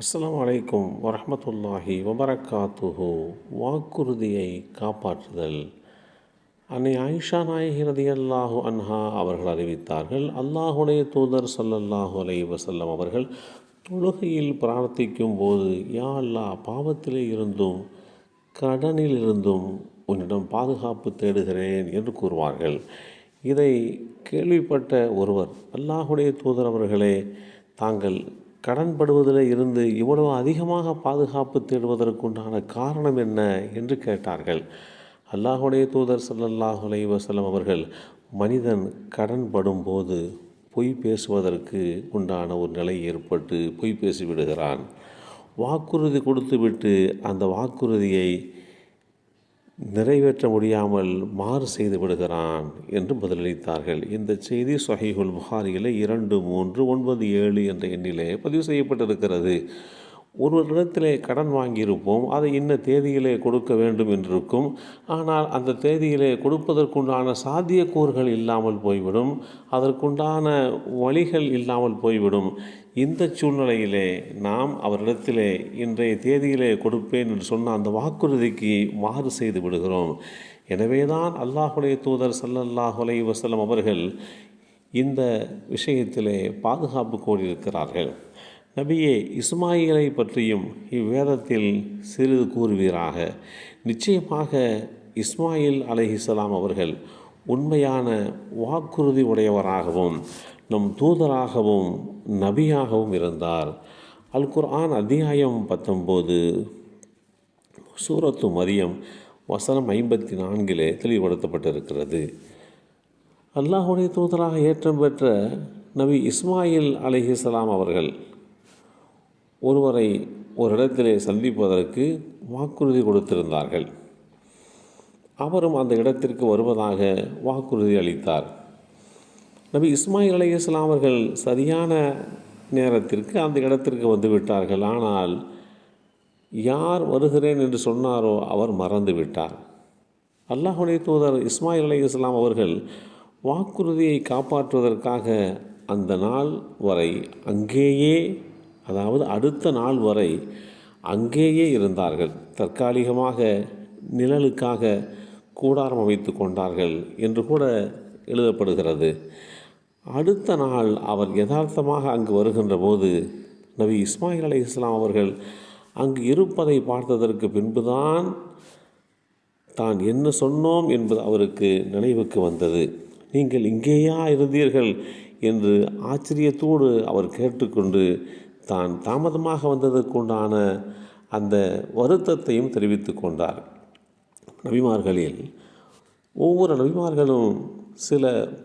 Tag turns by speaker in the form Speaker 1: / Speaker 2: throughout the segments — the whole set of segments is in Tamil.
Speaker 1: அஸ்லாம் அலைக்கும் வரமத்துல்லாஹி வபரகாத்துஹு வாக்குறுதியை காப்பாற்றுதல். அன்னை ஆயிஷா நாயகி அல்லாஹு அன்ஹா அவர்கள் அறிவித்தார்கள் அல்லாஹுடைய தூதர் சல்லல்லாஹு அலை வசல்லம் அவர்கள் தொழுகையில் பிரார்த்திக்கும் போது யா அல்லாஹ் பாவத்திலே இருந்தும் கடனில் இருந்தும் உன்னிடம் பாதுகாப்பு தேடுகிறேன் என்று கூறுவார்கள். இதை கேள்விப்பட்ட ஒருவர் அல்லாஹுடைய தூதர் அவர்களே தாங்கள் கடன்படுவதில் இருந்து இவ்வளவு அதிகமாக பாதுகாப்பு தேடுவதற்குண்டான காரணம் என்ன என்று கேட்டார்கள். அல்லாஹுடைய தூதர் ஸல்லல்லாஹு வசலம் அவர்கள் மனிதன் கடன் படும்போது பொய் பேசுவதற்கு உண்டான ஒரு நிலை ஏற்பட்டு பொய் பேசிவிடுகிறான். வாக்குறுதி கொடுத்துவிட்டு அந்த வாக்குறுதியை நிறைவேற்ற முடியாமல் மாறு செய்து விடுகிறான் என்று பதிலளித்தார்கள். இந்த செய்தி சொஹீஹுல் புகாரியிலே இரண்டு மூன்று ஒன்பது ஏழு என்ற எண்ணிலே பதிவு செய்யப்பட்டிருக்கிறது. ஒருவரிடத்திலே கடன் வாங்கியிருப்போம் அதை இன்ன தேதியிலே கொடுக்க வேண்டும் என்றிருக்கும். ஆனால் அந்த தேதியிலே கொடுப்பதற்குண்டான சாத்தியக்கூறுகள் இல்லாமல் போய்விடும் அதற்குண்டான வழிகள் இல்லாமல் போய்விடும். இந்த சூழ்நிலையிலே நாம் அவரிடத்திலே இன்றைய தேதியிலே கொடுப்பேன் என்று சொன்ன அந்த வாக்குறுதிக்கு மாறு செய்து விடுகிறோம். எனவேதான் அல்லாஹுடைய தூதர் சல்லல்லாஹ் அலை வசலம் அவர்கள் இந்த விஷயத்திலே பாதுகாப்பு கோரியிருக்கிறார்கள். நபியே இஸ்மாயிலை பற்றியும் இவ்வேதத்தில் சிறிது கூறுவீராக. நிச்சயமாக இஸ்மாயில் அலைஹிஸ்லாம் அவர்கள் உண்மையான வாக்குறுதி உடையவராகவும் நம் தூதராகவும் நபியாகவும் இருந்தார். அல் குர்ஆன் அத்தியாயம் பத்தொம்போது சூரத்து மரியம் வசனம் ஐம்பத்தி நான்கிலே தெளிவுபடுத்தப்பட்டிருக்கிறது. அல்லாஹுடைய தூதராக ஏற்றம் பெற்ற நபி இஸ்மாயில் அலிஹிஸ்லாம் அவர்கள் ஒருவரை ஒரு இடத்திலே சந்திப்பதற்கு வாக்குறுதி கொடுத்திருந்தார்கள். அவரும் அந்த இடத்திற்கு வருவதாக வாக்குறுதி அளித்தார். நபி இஸ்மாயில் அலி இஸ்லாம் அவர்கள் சரியான நேரத்திற்கு அந்த இடத்திற்கு வந்து விட்டார்கள். ஆனால் யார் வருகிறேன் என்று சொன்னாரோ அவர் மறந்து விட்டார். அல்லாஹுடைய தூதர் இஸ்மாயில் அலி இஸ்லாம் அவர்கள் வாக்குறுதியை காப்பாற்றுவதற்காக அந்த நாள் வரை அங்கேயே அதாவது அடுத்த நாள் வரை அங்கேயே இருந்தார்கள். தற்காலிகமாக நிழலுக்காக கூடாரம் அமைத்து கொண்டார்கள் என்று கூட எழுதப்படுகிறது. அடுத்த நாள் அவர் யதார்த்தமாக அங்கு வருகின்ற போது நபி இஸ்மாயில் அலி இஸ்லாம் அவர்கள் அங்கு இருப்பதை பார்த்ததற்கு பின்புதான் தான் என்ன சொன்னோம் என்பது அவருக்கு நினைவுக்கு வந்தது. நீங்கள் இங்கேயா இருந்தீர்கள் என்று ஆச்சரியத்தோடு அவர் கேட்டுக்கொண்டு தான் தாமதமாக வந்ததற்குண்டான அந்த வருத்தத்தையும் தெரிவித்து கொண்டார். நபிமார்களில் ஒவ்வொரு நபிமார்களும் சில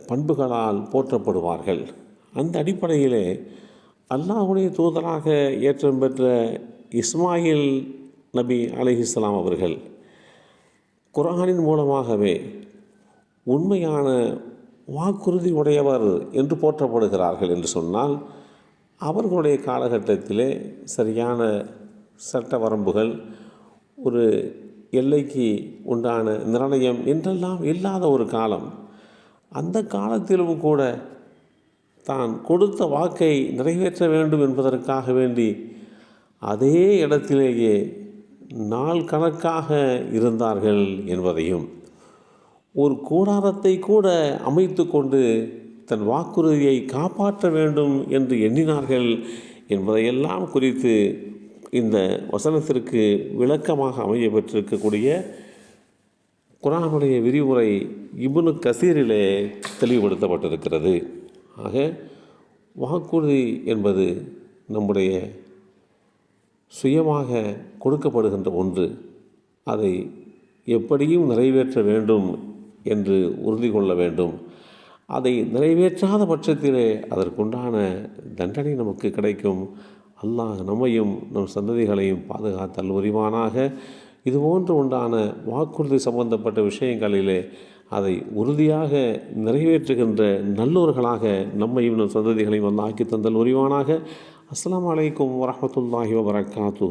Speaker 1: பண்புகளால் போற்றப்படுவார்கள். அந்த அடிப்படையிலே அல்லாஹுடைய தூதராக ஏற்றம் பெற்ற இஸ்மாயில் நபி அலிஹிஸ்லாம் அவர்கள் குரானின் மூலமாகவே உண்மையான வாக்குறுதி உடையவர் என்று போற்றப்படுகிறார்கள் என்று சொன்னால் அவர்களுடைய காலகட்டத்திலே சரியான சட்ட வரம்புகள் ஒரு எல்லைக்கு உண்டான நிர்ணயம் என்றெல்லாம் இல்லாத ஒரு காலம் அந்த காலத்திலும் கூட தான் கொடுத்த வாக்கை நிறைவேற்ற வேண்டும் என்பதற்காக வேண்டி அதே இடத்திலேயே நாள் கணக்காக இருந்தார்கள் என்பதையும் ஒரு கூடாரத்தை கூட அமைத்து கொண்டு தன் வாக்குறுதியை காப்பாற்ற வேண்டும் என்று எண்ணினார்கள் என்பதையெல்லாம் குறித்து இந்த வசனத்திற்கு விளக்கமாக அமைய பெற்றிருக்கக்கூடிய குரானுடைய விரிவுரை இபுனு கசீரிலே தெளிவுபடுத்தப்பட்டிருக்கிறது. ஆக வாக்குறுதி என்பது நம்முடைய சுயமாக கொடுக்கப்படுகின்ற ஒன்று. அதை எப்படியும் நிறைவேற்ற வேண்டும் என்று உறுதி கொள்ள வேண்டும். அதை நிறைவேற்றாத பட்சத்திலே அதற்குண்டான தண்டனை நமக்கு கிடைக்கும். அல்லாஹ் நம்மையும் நம் சந்ததிகளையும் பாதுகாத்தல் உரிவானாக. இதுபோன்று உண்டான வாக்குறுதி சம்பந்தப்பட்ட விஷயங்களிலே அதை உறுதியாக நிறைவேற்றுகின்ற நல்லோர்களாக நம்மையும் நம் சந்ததிகளையும் வந்து ஆக்கி தந்தல் உரிவானாக. அஸ்லாம் வலைக்கம் வரமத்துல்லாஹி வபரகாத்து